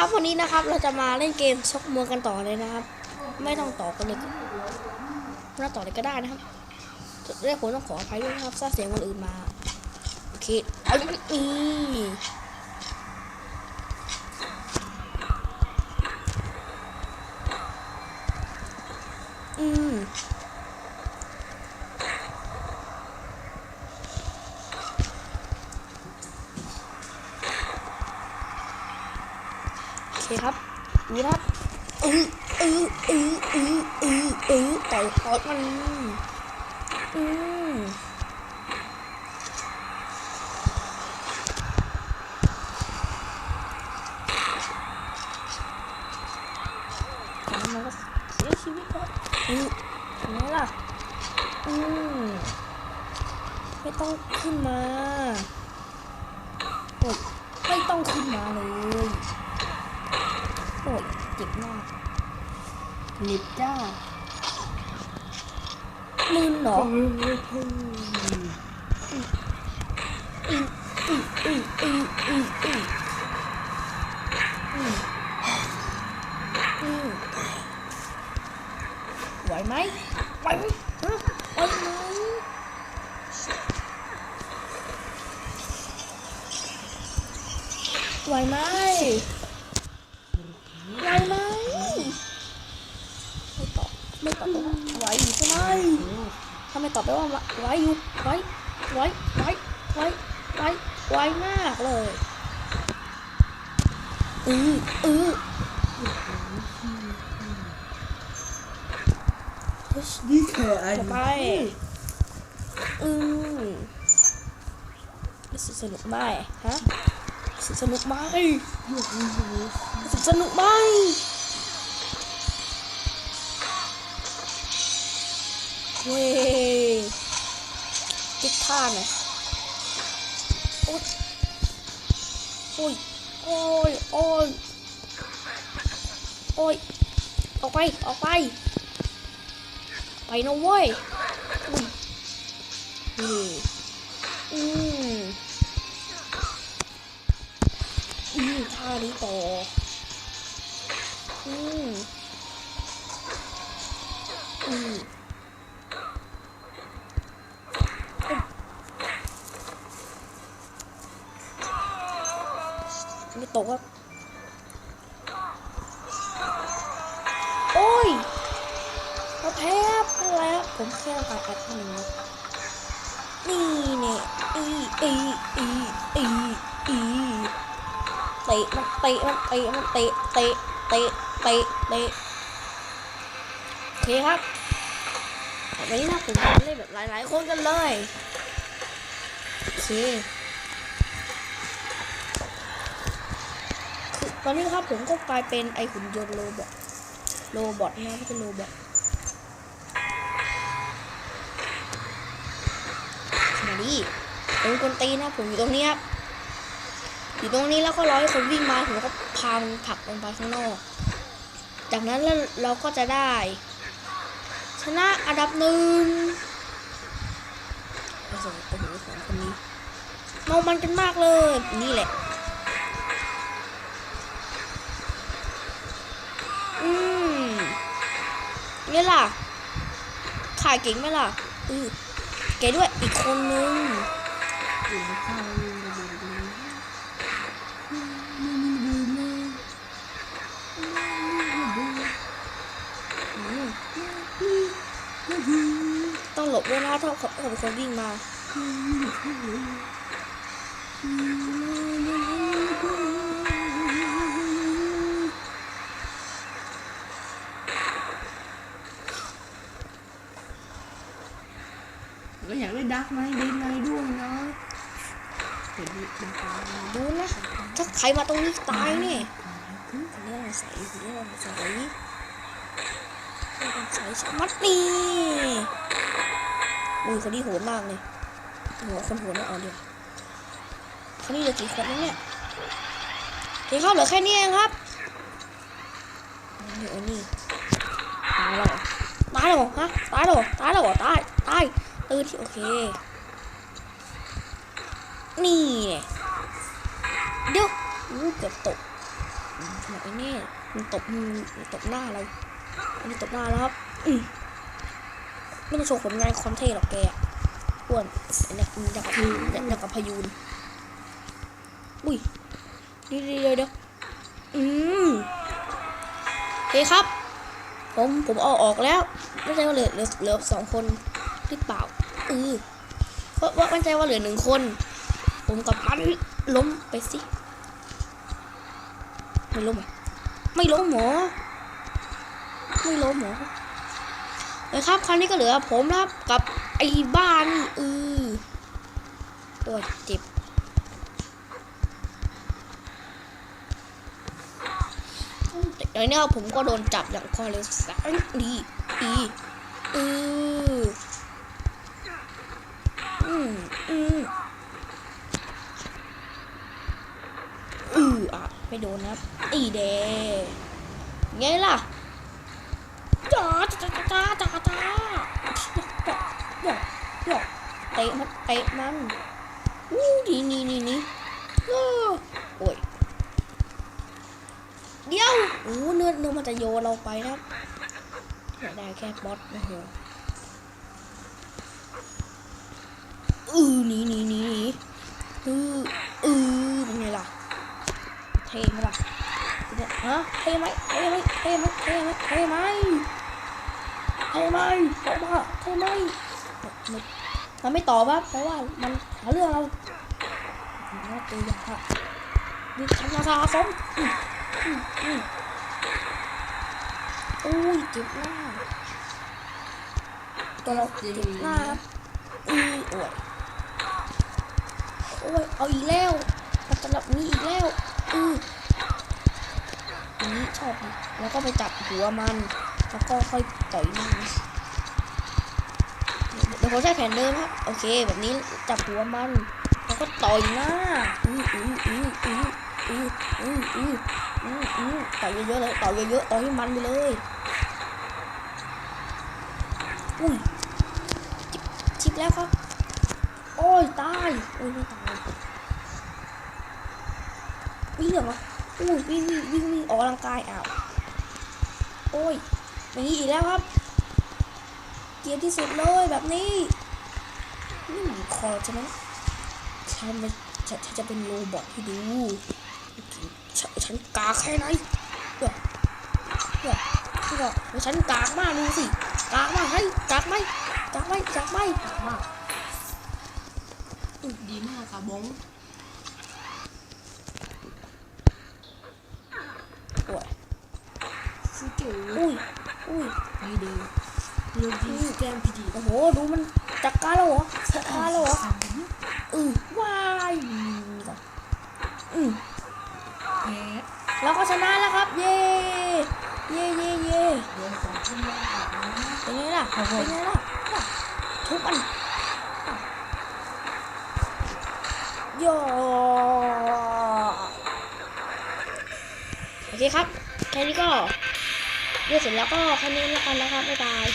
ครับวันนี้นะครับเราจะมาเล่นเกมชกมวยกันต่อเลยนะครับ ไม่ต้องต่อกันเลยไม่ต้องต่อเลยก็ได้นะครับเรียกผมต้องขออภัยด้วยนะครับถ้าเสียงคนอื่นมาโอเคเอาอีมโอเคครับ ดูนะครับอืออืออืออืออืออต่อยต่อยมันอืมแล้วมันก็เสียชีวิตแล้วอือเห็นไหมล่ะ อืมไม่ต้องขึ้นมาโอ้ยไม่ต้องขึ้นมาเลย จ็บมากหนิบจ้ามืนหนอไหวไหมไหวไหมไวไไหวไหม ไหวไหมไม่ตอบไม่ตอบไหวอยู่ใช่ไหมถ้าไม่ตอบไปว่าไว้อยู่ไว้ไว้ไว้ไว้ไว้ไว้มากเลยอืออือ นี่แค่อันไปอือรู้สึกสนุกไหมฮะ สสนุกไหมสสนุกไหมเว้ยติ๊กท่าหน่อยโอ๊ยโอ้ยโอ้ยโอ้ยโอ้ยออกไป ออกไป ไปนะเว้ยอุ้ยนี่ นี้ต่อ อืมอืมไม่ตกครับ โอ้ยเราแพ้ไป็นไรครับผมแค่ต้องการอัดหนึ่งครับนี่เนี่ยอีอีอีอี เตะมันเตะมันเตะมันเตะเตะเตะเตะเตะโอเคครับวันนี้นะผมจะเล่นแบบหลาย ๆ คนกันเลยโอเคตอนนี้ครับผมก็กลายเป็นไอหุ่นยนต์โรบอทโรบอทนะไม่ใช่โรบอทมาดิเป็นคนตีนะผมอยู่ตรงนี้ครับ อยู่ตรงนี้แล้วก็รอให้คนวิ่งมาผมก็พามันผลักลงไปข้างนอก จากนั้นแล้วเราก็จะได้ ชนะอันดับหนึ่งโอ้โหโอ้โหสองคนนี้เมามันกันมากเลย นี่แหละอืมนี่ล่ะขายเก่งไหมล่ะ อือแกด้วยอีกคนนึงอยู่ในข้าว บด้วยนะถ้าเขาเขาเป็นคนวิ่งมาก็อยากได้ดักไหมดีไงด้วยนะเห็นดิดักไหมดูนะถ้าใครมาตรงนี้ตายนี่ยคนนี้เราใส่คนนี้เราใส่เราใส่ชมัดนี่ อุ้ยคนนี้โหดมากเลยหัวคนโหดไม่เอาเดียวคนนี้เหลือกี่คนแล้วเนี่ยเฮ้ยครับเหลือแค่นี้เองครับเดี๋ยวนี่ตายแล้วตายแล้วฮะตายแล้วตายแล้วตายตายตื่นที่โอเค นี่เดี๋ยวอู้เกือบตกหนักแน่มันตบมือมันตบหน้าเราอันนี้ตบหน้าแล้วครับ ไม่ต้องโชว์ผลงานคอนเทนต์หรอกแกอะอ้วนอันเนี้ยมันอยากกับอยากกับพยูน อุ้ยเดี๋ยวเดี๋ยวเดี๋ยวอืมโอเคครับ ผมผมเอาออกแล้ว ไม่ใช่ว่าเหลือเหลือเหลือสองคนหรือเปล่าเออเพราะว่ามั่นใจว่าเหลือหนึ่งคน ผมกับพันล้มไปสิไม่ล้มไม่ล้มหมอไม่ล้มหมอ เลยครับคราวนี้ก็เหลือผมนะครับกับไอ้บ้านนี่เออโอ้ยเจ็บเดี๋ยวนี้ผมก็โดนจับอย่างคอเลยสังดีอีเอออืมอืมอืออะไม่โดนนะอีเดไงล่ะ จ้าจ้าจ้าจ้าจ้าจ้าหยอกหยอกเตะมันเตะมันอู้ดีนี่นี่นี่โอ้ยเดี๋ยวโอ้เนื้อเนื้อมันจะโยนเราไปนะครับได้แค่บอสโอ้โหอือหนีหนีหนีหนีอืออือเป็นไงล่ะเท่ไหมล่ะ ฮะเท่ไหมเท่ไหมเท่ไหมเท่ไหมเท่ไหมเท่ไหมบอกมาเท่ไหมมันไม่ตอบครับเพราะว่ามันหาเรื่องเราเตัวอย่างค่ะดิฉันราคาสมอุ้ยเจ็บหน้าตัวเราเจ็บหน้าครับอือโอ้ยโอ้ยเอาอีกแล้วมันจะแบบนี้อีกแล้วอือ ชอบแล้วก็ไปจับหัวมัน แล้วก็ค่อยต่อยมันเดี๋ยวผมใช้แผนเดิมครับโอเค แบบนี้จับหัวมัน แล้วก็ต่อยหน้าอืออืออืออืออืออืออืออืมอืมต่อยเยอะๆเลยต่อยเยอะๆต่อยให้มันไปเลยอุ้ยชิบแล้วครับ โอ้ยตายโอ้ยไม่ตายวิ่งเหรอวะ อุ้ยวิ่งวิ่งวิ่งวิ่งออกกำลังกายอ้าวโอ้ยอย่างนี้อีกแล้วครับ เกียดที่สุดเลยแบบนี้นี่หมันคอใช่ไหมฉันไม่ฉันจะเป็นโรบอทให้ดูฉันฉันกากแค่ไหนเดี๋ยวเดี๋ยวเดี๋ยวฉันกากมากดูสิกากมากให้กากไหมกากไหมกากไหมกากมากดีมากค่ะบง โอ้ย สเกล อุ้ย อุ้ยไอเดียเรื่องที่สแกมพีดีโอ้โห ดูมันจัดการแล้วเหรอจัดการแล้วเหรออือว้ายก่อนอืมแพ้เราก็ชนะแล้วครับ เย่เย่เย่เย่เดือนสองพันบาทนะเป็นไงล่ะเป็นไงล่ะน่ะทุบมันอะโยโอเคครับแค่นี้ก็ เรียกเสร็จแล้วก็แค่นี้แล้วกันนะครับบ๊ายบาย